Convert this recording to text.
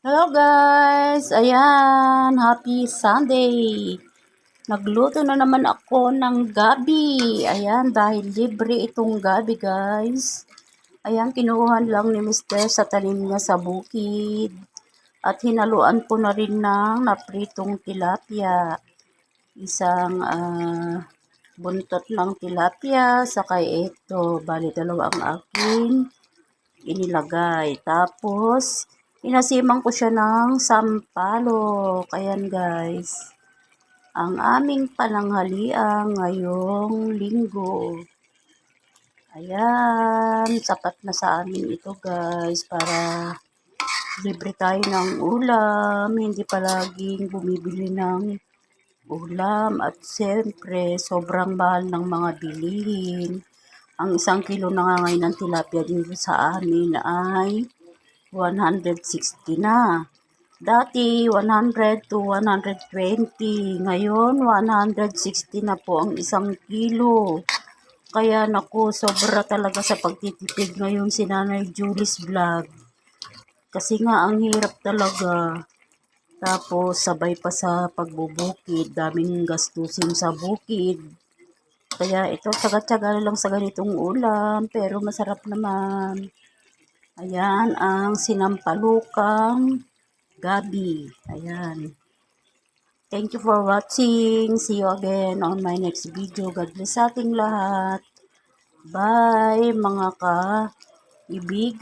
Hello guys! Ayan, happy Sunday! Nagluto na naman ako ng gabi. Ayan, dahil libre itong gabi guys. Ayan, kinuha lang ni Mr. sa tanim niya sa bukid. At hinaluan ko na rin ng napritong tilapia. Isang ah, buntot ng tilapia, saka ito, bali dalawa ang aking inilagay. Tapos, inasiman ko siya ng sampalok. Ayan guys. Ang aming pananghalian ngayong linggo. Ayan, sapat na sa amin ito guys para libre tayo ng ulam. Hindi palaging bumibili ng ulam at siyempre sobrang mahal ng mga bilihin. Ang isang kilo na nga ngayon ng tilapia dito sa amin ay 160 na. Dati 100 to 120. Ngayon 160 na po ang isang kilo. Kaya naku, sobra talaga sa pagtitipid ngayon si Nanay Julie's Vlog. Kasi nga ang hirap talaga. Tapos sabay pa sa pagbubukid, daming gastusin sa bukid. Kaya ito, tsaga-tsaga na lang sa ganitong ulam, pero masarap naman. Ayan, ang sinampalukang gabi. Ayan. Thank you for watching. See you again on my next video. God bless ating lahat. Bye, mga ka-ibigan.